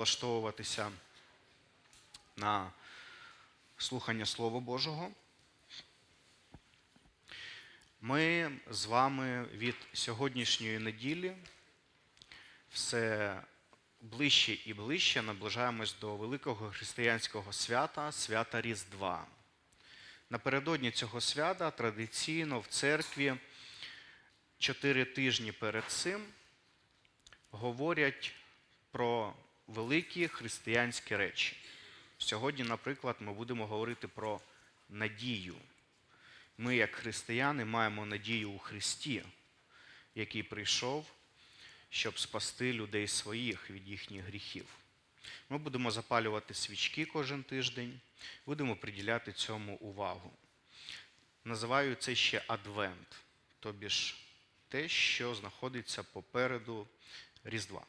влаштовуватися на слухання Слова Божого. Ми з вами від сьогоднішньої неділі все ближче і ближче наближаємось до великого християнського свята, свята Різдва. Напередодні цього свята традиційно в церкві чотири тижні перед цим говорять про великі християнські речі. Сьогодні, наприклад, ми будемо говорити про надію. Ми, як християни, маємо надію у Христі, який прийшов, щоб спасти людей своїх від їхніх гріхів. Ми будемо запалювати свічки кожен тиждень, будемо приділяти цьому увагу. Називаю це ще адвент, тобі ж те, що знаходиться попереду Різдва.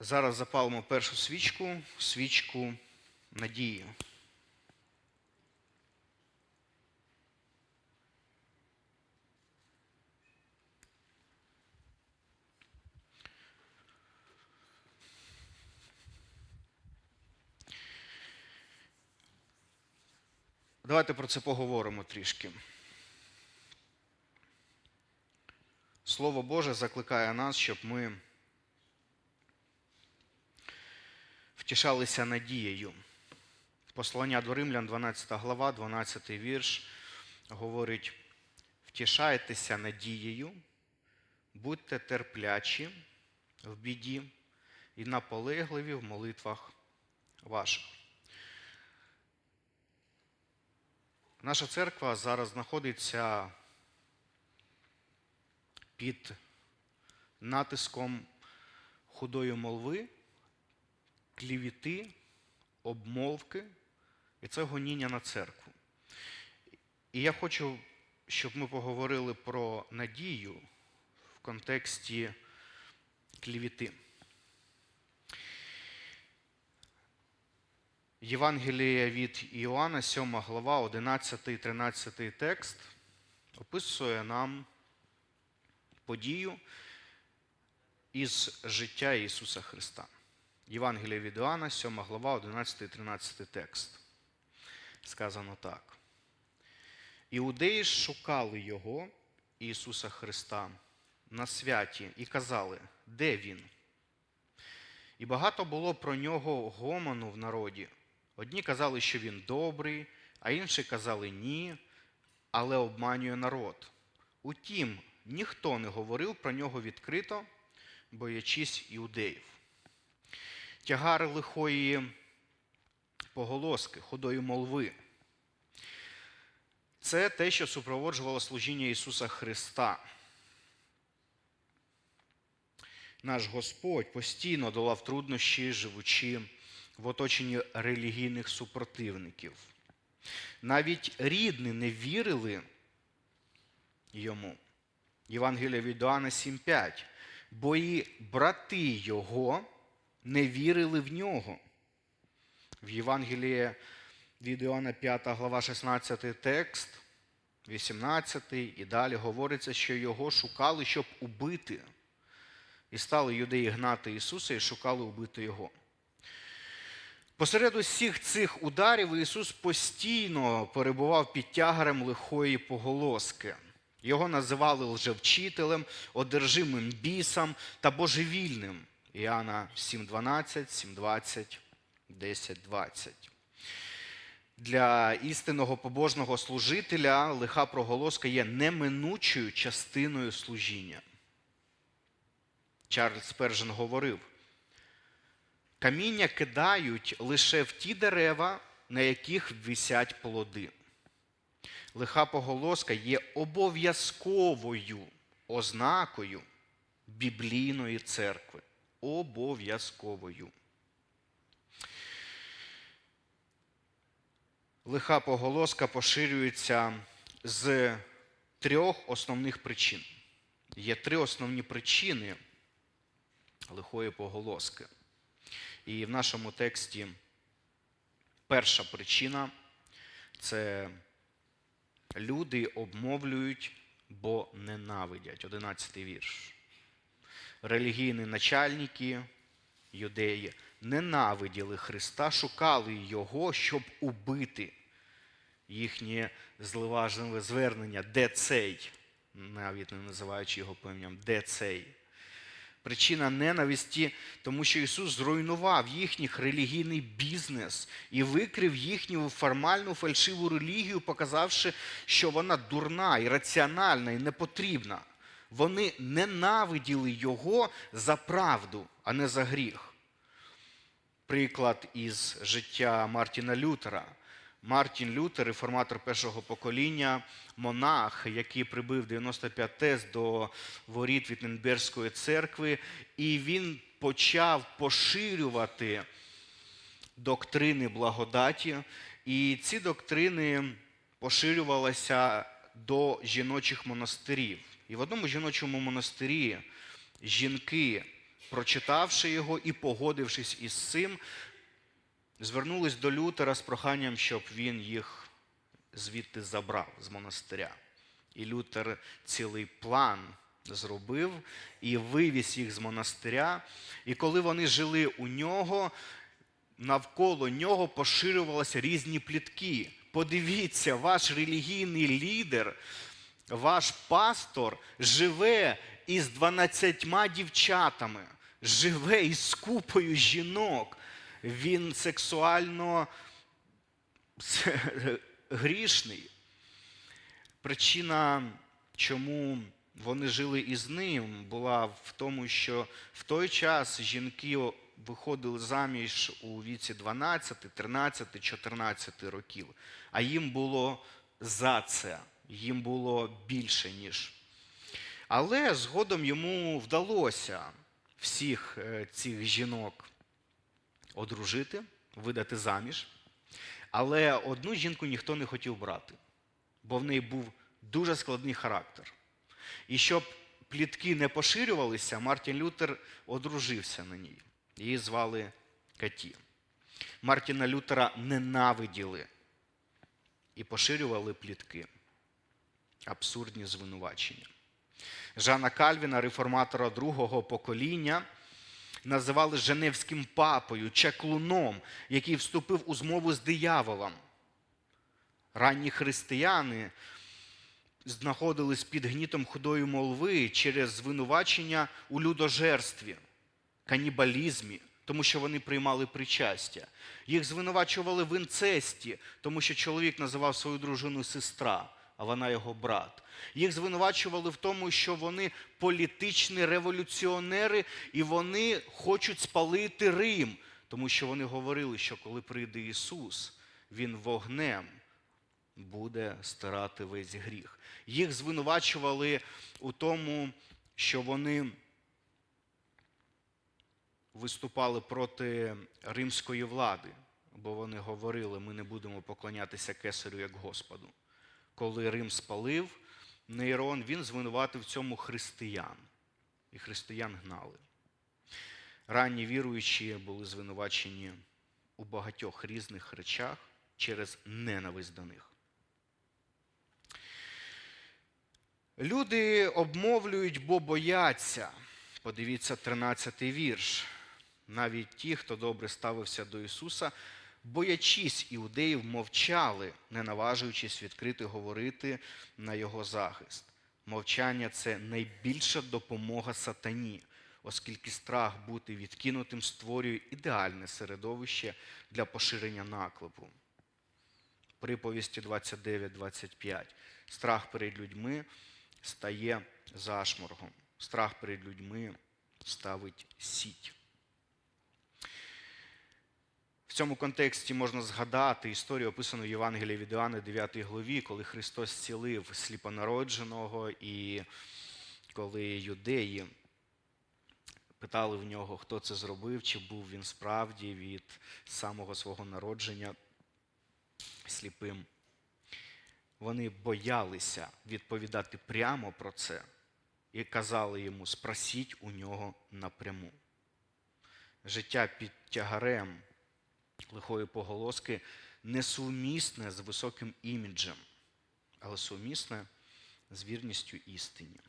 Зараз запалимо першу свічку, свічку надії. Давайте про це поговоримо трішки. Слово Боже закликає нас, щоб ми втішалися надією. Послання до Римлян, 12 глава, 12 вірш, говорить: втішайтеся надією, будьте терплячі в біді і наполегливі в молитвах ваших. Наша церква зараз знаходиться під натиском худої молви, клівіти, обмовки, і це гоніння на церкву. І я хочу, щоб ми поговорили про надію в контексті клівіти. Євангеліє від Іоанна, 7 глава, 11, 13 текст описує нам подію із життя Ісуса Христа. Євангеліє від Іоанна, 7 глава, 11, 13 текст. Сказано так. Іудеї шукали Його, Ісуса Христа, на святі і казали, де Він? І багато було про нього гомону в народі. Одні казали, що він добрий, а інші казали ні, але обманює народ. Утім, ніхто не говорив про нього відкрито, боячись іудеїв. Тягар лихої поголоски, ходої молви. Це те, що супроводжувало служіння Ісуса Христа. Наш Господь постійно долав труднощі, живучи в оточенні релігійних супротивників. Навіть рідні не вірили йому. Євангелія від Іоанна 7,5. Бо і брати його не вірили в нього. В Євангелії від Іоанна 5 глава 16 текст, 18 і далі говориться, що його шукали, щоб убити. І стали юдеї гнати Ісуса і шукали убити Його. Посеред усіх цих ударів Ісус постійно перебував під тягарем лихої поголоски. Його називали лжевчителем, одержимим бісом та божевільним. Іоанна 7.12, 7.20, 10.20. Для істинного побожного служителя лиха проголоска є неминучою частиною служіння. Чарльз Спержен говорив: каміння кидають лише в ті дерева, на яких висять плоди. Лиха поголоска є обов'язковою ознакою біблійної церкви. Обов'язковою. Лиха поголоска поширюється з трьох основних причин. Є три основні причини лихої поголоски. І в нашому тексті перша причина це люди обмовлюють, бо ненавидять. Одинадцятий вірш. Релігійні начальники юдеї ненавиділи Христа, шукали Його, щоб убити їхнє зливажливе звернення, де цей, навіть не називаючи його по ім'ям, де цей. Причина ненависті, тому що Ісус зруйнував їхніх релігійний бізнес і викрив їхню формальну фальшиву релігію, показавши, що вона дурна, ірраціональна і непотрібна. Вони ненавиділи Його за правду, а не за гріх. Приклад із життя Мартіна Лютера. Мартін Лютер, реформатор першого покоління, монах, який прибив 95 тез до воріт Віттенбергської церкви, і він почав поширювати доктрини благодаті, і ці доктрини поширювалися до жіночих монастирів. І в одному жіночому монастирі жінки, прочитавши його і погодившись із цим, звернулись до Лютера з проханням, щоб він їх звідти забрав з монастиря. І Лютер цілий план зробив і вивіз їх з монастиря. І коли вони жили у нього, навколо нього поширювалися різні плітки. Подивіться, ваш релігійний лідер, ваш пастор живе із 12 дівчатами, живе із купою жінок. Він сексуально грішний. Причина, чому вони жили із ним, була в тому, що в той час жінки виходили заміж у віці 12, 13, 14 років, а їм було за це, їм було більше, ніж. Але згодом йому вдалося всіх е, цих жінок одружити, видати заміж. Але одну жінку ніхто не хотів брати, бо в неї був дуже складний характер. І щоб плітки не поширювалися, Мартін Лютер одружився на ній. Її звали Каті. Мартіна Лютера ненавиділи і поширювали плітки. Абсурдні звинувачення. Жана Кальвіна, реформатора другого покоління, називали Женевським папою, чаклуном, який вступив у змову з дияволом. Ранні християни знаходились під гнітом худої молви через звинувачення у людожерстві, канібалізмі, тому що вони приймали причастя. Їх звинувачували в інцесті, тому що чоловік називав свою дружину сестра, а вона його брат. Їх звинувачували в тому, що вони політичні революціонери і вони хочуть спалити Рим, тому що вони говорили, що коли прийде Ісус, Він вогнем буде стирати весь гріх. Їх звинувачували у тому, що вони виступали проти римської влади, бо вони говорили, ми не будемо поклонятися кесарю як Господу. Коли Рим спалив, Нейрон, він звинуватив в цьому християн. І християн гнали. Ранні віруючі були звинувачені у багатьох різних речах через ненависть до них. Люди обмовлюють, бо бояться. Подивіться 13-й вірш. Навіть ті, хто добре ставився до Ісуса, боячись іудеїв, мовчали, не наважуючись відкрити говорити на його захист. Мовчання це найбільша допомога сатані, оскільки страх бути відкинутим створює ідеальне середовище для поширення наклепу. Приповісті 29-25. Страх перед людьми стає зашморгом. Страх перед людьми ставить сіть. Цьому контексті можна згадати історію, описану в Євангелії від Іоанна 9 главі, коли Христос зцілив сліпонародженого, і коли юдеї питали в нього, хто це зробив, чи був він справді від самого свого народження сліпим. Вони боялися відповідати прямо про це і казали йому: спросіть у нього напряму. Життя під тягарем лихої поголоски несумісне з високим іміджем, але сумісне з вірністю істині.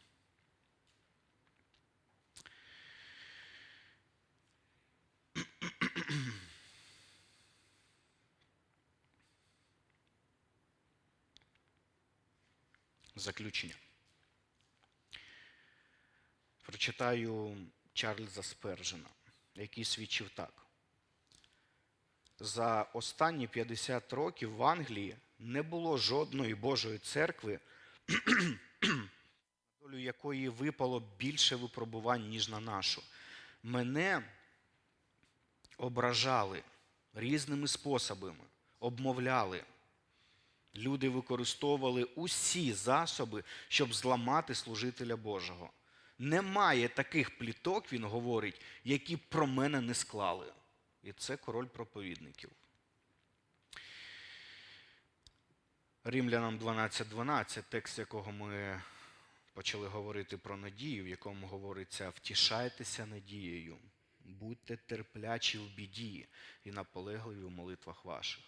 Заключення. Прочитаю Чарльза Спержена, який свідчив так. За останні 50 років в Англії не було жодної Божої церкви, долю якої випало більше випробувань, ніж на нашу. Мене ображали різними способами, обмовляли. Люди використовували усі засоби, щоб зламати служителя Божого. Немає таких пліток, він говорить, які про мене не склали. І це король проповідників. Римлянам 12.12, текст якого ми почали говорити про надію, в якому говориться втішайтеся надією, будьте терплячі в біді і наполегливі в молитвах ваших.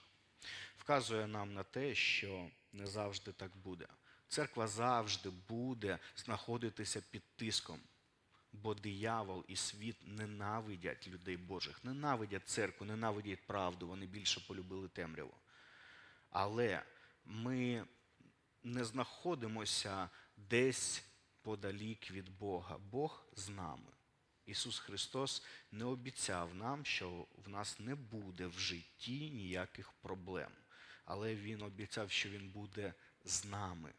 Вказує нам на те, що не завжди так буде. Церква завжди буде знаходитися під тиском, бо диявол і світ ненавидять людей Божих, ненавидять церкву, ненавидять правду, вони більше полюбили темряву. Але ми не знаходимося десь подалік від Бога. Бог з нами. Ісус Христос не обіцяв нам, що в нас не буде в житті ніяких проблем. Але Він обіцяв, що Він буде з нами.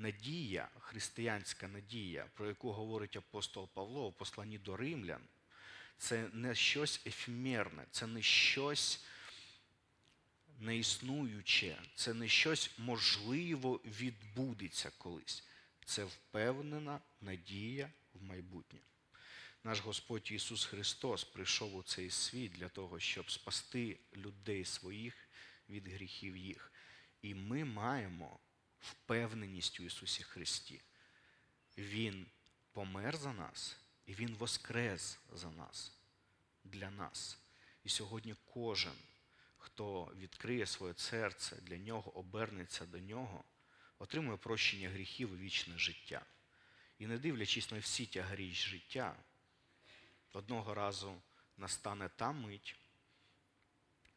Надія, християнська надія, про яку говорить апостол Павло у посланні до римлян, це не щось ефемерне, це не щось неіснуюче, це не щось можливо відбудеться колись. Це впевнена надія в майбутнє. Наш Господь Ісус Христос прийшов у цей світ для того, щоб спасти людей своїх від гріхів їх. І ми маємо впевненість у Ісусі Христі. Він помер за нас, і Він воскрес за нас, для нас. І сьогодні кожен, хто відкриє своє серце, для нього обернеться до нього, отримує прощення гріхів і вічне життя. І не дивлячись на всі тягарі життя, одного разу настане та мить,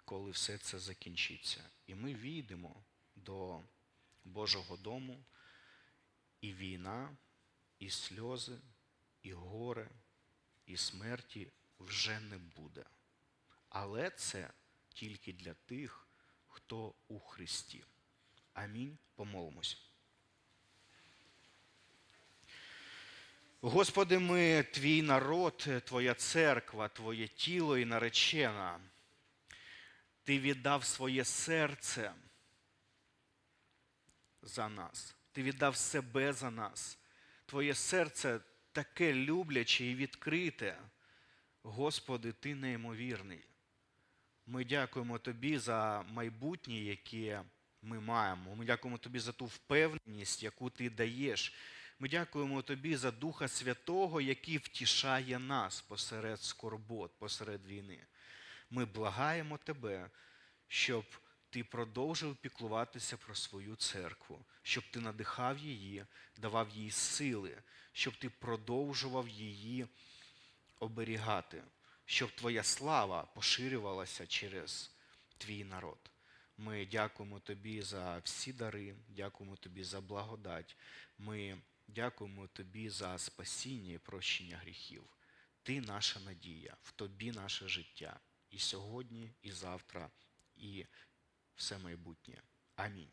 коли все це закінчиться. І ми війдемо до Божого дому, і війна, і сльози, і горе, і смерті вже не буде. Але це тільки для тих, хто у Христі. Амінь. Помолимось. Господи, ми Твій народ, Твоя церква, Твоє тіло і наречена. Ти віддав своє серце за нас. Ти віддав себе за нас. Твоє серце таке любляче і відкрите. Господи, Ти неймовірний. Ми дякуємо Тобі за майбутнє, яке ми маємо. Ми дякуємо Тобі за ту впевненість, яку Ти даєш. Ми дякуємо Тобі за Духа Святого, який втішає нас посеред скорбот, посеред війни. Ми благаємо Тебе, щоб ти продовжив піклуватися про свою церкву, щоб ти надихав її, давав їй сили, щоб ти продовжував її оберігати, щоб твоя слава поширювалася через твій народ. Ми дякуємо тобі за всі дари, дякуємо тобі за благодать. Ми дякуємо тобі за спасіння і прощення гріхів. Ти наша надія, в тобі наше життя і сьогодні, і завтра, і все майбутнє. Амінь.